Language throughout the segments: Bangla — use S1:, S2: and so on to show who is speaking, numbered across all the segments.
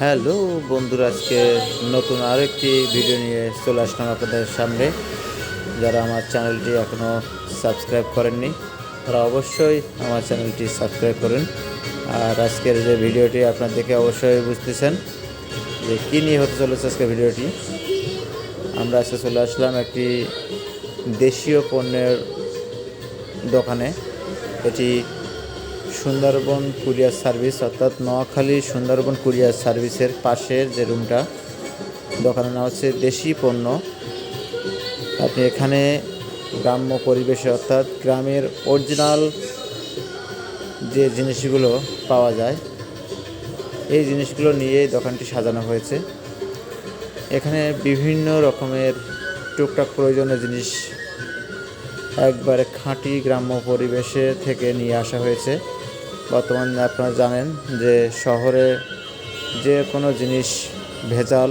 S1: হ্যালো বন্ধুরা, আজকে নতুন আরেকটি ভিডিও নিয়ে চলে আসলাম আপনাদের সামনে। যারা আমার চ্যানেলটি এখনও সাবস্ক্রাইব করেননি, তারা অবশ্যই আমার চ্যানেলটি সাবস্ক্রাইব করুন। আর আজকের যে ভিডিওটি আপনার দেখে অবশ্যই বুঝতেছেন যে কী নিয়ে হতে চলেছে আজকে ভিডিওটি। আমরা আজকে চলে আসলাম একটি দেশীয় পণ্যের দোকানে। এটি সুন্দরবন কুরিয়ার সার্ভিস, অর্থাৎ নোয়াখালী সুন্দরবন কুরিয়ার সার্ভিসের পাশের যে রুমটা, দোকানের নাম হচ্ছে দেশি পণ্য। আপনি এখানে গ্রাম্য পরিবেশে, অর্থাৎ গ্রামের অরিজিনাল যে জিনিসগুলো পাওয়া যায়, এই জিনিসগুলো নিয়েই দোকানটি সাজানো হয়েছে। এখানে বিভিন্ন রকমের টুকটাক প্রয়োজনীয় জিনিস একবারে খাঁটি গ্রাম্য পরিবেশে থেকে নিয়ে আসা হয়েছে। বর্তমানে আপনারা জানেন যে শহরে যে কোনো জিনিস ভেজাল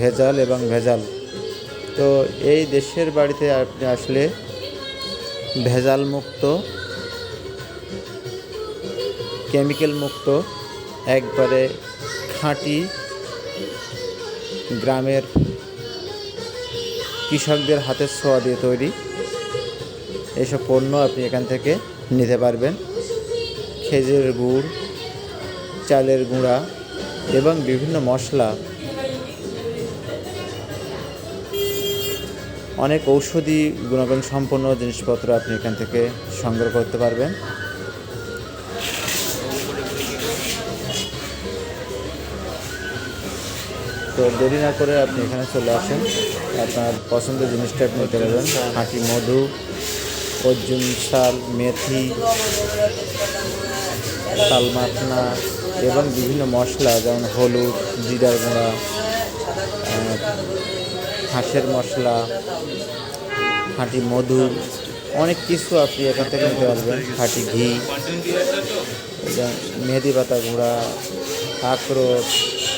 S1: ভেজাল এবং ভেজাল। তো এই দেশের বাড়িতে আপনি আসলে ভেজাল মুক্ত কেমিক্যাল মুক্ত একবারে খাঁটি গ্রামের কৃষকদের হাতের ছোঁয়া দিয়ে তৈরি এইসব পণ্য আপনি এখান থেকে নিতে পারবেন। খেজুরের গুড়, চালের গুঁড়া এবং বিভিন্ন মশলা। অনেক ঔষধি গুণাগুণ সম্পন্ন জিনিসপত্র আপনি এখান থেকে সংগ্রহ করতে পারবেন। তো দেরি না করে আপনি এখানে চলে আসেন। আপনার পছন্দের জিনিসটা আপনি নিতে পারবেন হাঁটি মধু, অর্জুন শাল, মেথি। তালমাখনা এবং বিভিন্ন মশলা, যেমন হলুদ জিরার গুঁড়া হাঁসের মশলা খাঁটি মধু, অনেক কিছু আপনি এখান থেকে নিতে পারবেন। খাঁটি ঘি, এবং মেহেদি পাতা গুঁড়া, আখরোট,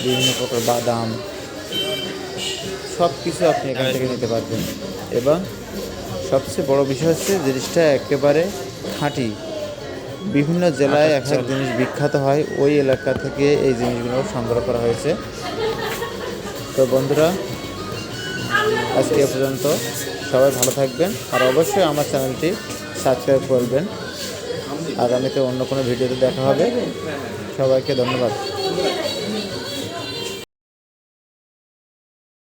S1: বিভিন্ন প্রকার বাদাম সব কিছু আপনি এখান থেকে নিতে পারবেন। এবং সবচেয়ে বড় বিষয় হচ্ছে জিনিসটা একেবারে খাঁটি বিভিন্ন জেলায় এক এক জিনিস বিখ্যাত হয়, ওই এলাকা থেকে এই জিনিসগুলো সংগ্রহ করা হয়েছে। তো বন্ধুরা আজকে এ পর্যন্ত। সবাই ভালো থাকবেন, আর অবশ্যই আমার চ্যানেলটি সাবস্ক্রাইব করবেন। আগামীতে অন্য কোনো ভিডিওতে দেখা হবে। সবাইকে ধন্যবাদ।